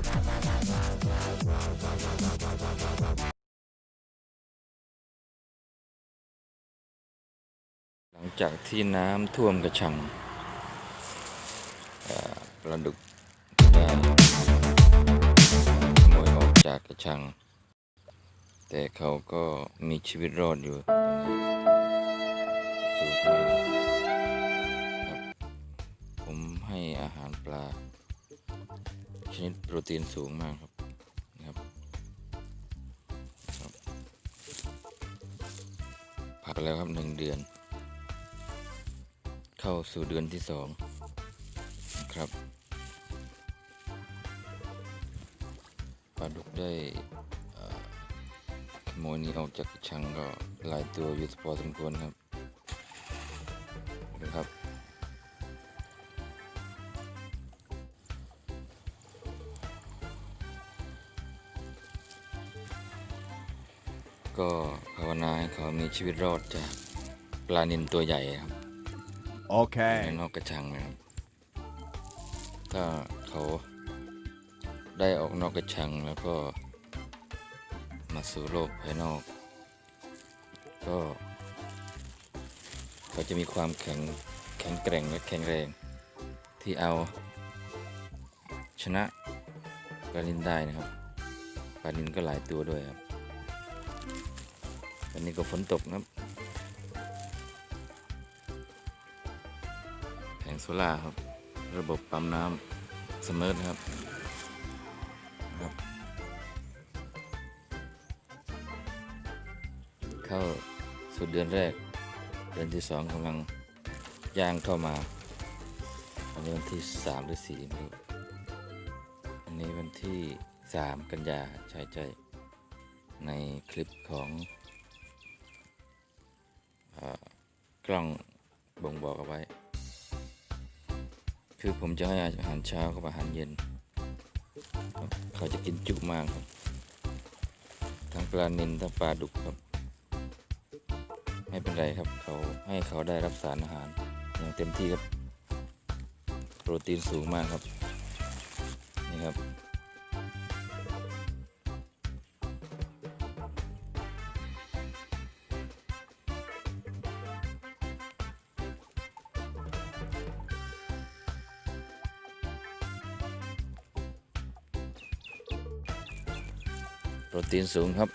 หลังจากที่น้ำท่วมกระชังปลาดุกได้ขโมยออกจากกระชัง แต่เขาก็มีชีวิตรอดอยู่สูงขึ้นครับผมให้อาหารปลา ชนิดโปรตีนสูงมากครับนะครับครักแล้วครับหนึ่งเดือน เข้าสู่เดือนที่สองนะครับปลาดุกได้ขโมยนี้ออกจากชังก็หลายตัวอยู่พอสมควรครับนะครับ ก็ภาวนาให้เขามีชีวิตรอดจากปลานินตัวใหญ่ครับใน Okay. นอกกระชังนะครับ ถ้าเขาได้ออกนอกกระชังแล้วก็มาสู่โลกภายนอก ก็เขาจะมีความแข็งแข็งแกร่งและแข็งแรง ที่เอาชนะปลานินได้นะครับปลานินก็หลายตัวด้วยครับ วันนี้ก็ฝนตกนะครับแผงโซล่าครับ ระบบปั๊มน้ำเสมอครับครับ เข้าสู่เดือนแรก เดือนที่สองกำลังย่างเข้ามาอันนี้วันที่สามหรือสี่ไม่รู้อันนี้วันที่สามกันยาใช่ใช่ในคลิปของ กล้องบ่งบอกเอาไว้ คือผมจะให้อาหารเช้ากับอาหารเย็น เขาจะกินจุมากครับ ทั้งปลาเนิลทั้งปลาดุกครับ ไม่เป็นไรครับเขาให้เขาได้รับสารอาหาร อย่างเต็มที่ครับ โปรตีนสูงมากครับ นี่ครับ โปรตีนสูงครับ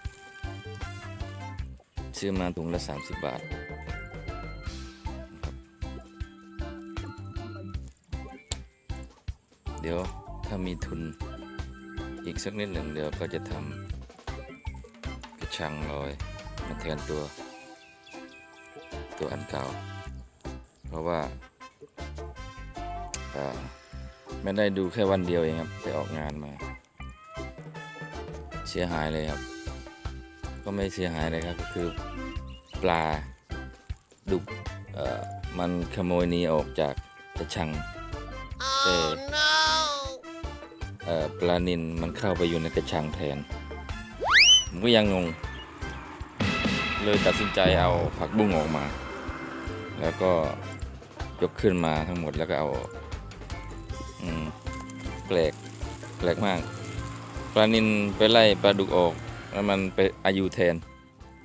ซื้อมาถุงละ 30 บาทครับเดี๋ยวถ้ามีทุนอีกสักนิดหนึ่งเดี๋ยวก็จะทำกระชังลอยมาแทนตัว ตัวอันเก่า เพราะว่าไม่ได้ดูแค่วันเดียวเองครับ ไปออกงานมา เสียหายเลยครับ ก็ไม่เสียหายเลยครับก็คือปลาดุกเอ่อมันขโมยหนี้ออกจากกระชังแต่เอ่อปลานินมันเข้าไปอยู่ในกระชังแทน ผมก็ยังงง เลยตัดสินใจเอาผักบุ้งออกมา แล้วก็ยกขึ้นมาทั้งหมดแล้วก็เอาอืมแปลกแปลกมาก ปลานินไปไล่ปลาดุกออก แล้วมันไปอายุแทน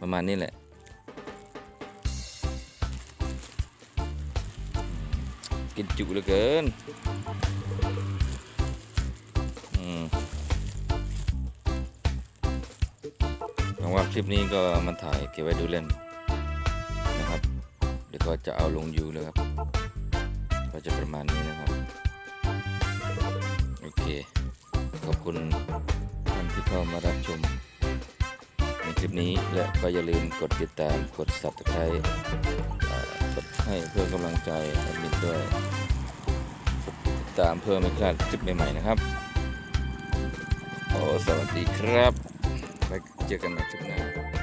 ประมาณนี้แหละ กินจุเหลือเกินอืมหวังว่าคลิปนี้ก็มันถ่ายเก็บไว้ดูเล่นนะครับ เดี๋ยวก็จะเอาลงยูเลยครับ ก็จะประมาณนี้นะครับ โอเค ขอบคุณท่านที่เข้ามารับชม ในคลิปนี้และก็อย่าลืมกดติดตามกด subscribe กดให้เพื่อกำลังใจแอดมินด้วยติดตามเพื่อไม่พลาดคลิปใหม่ๆนะครับโอ้สวัสดีครับไว้เจอกันใหม่คลิปหน้า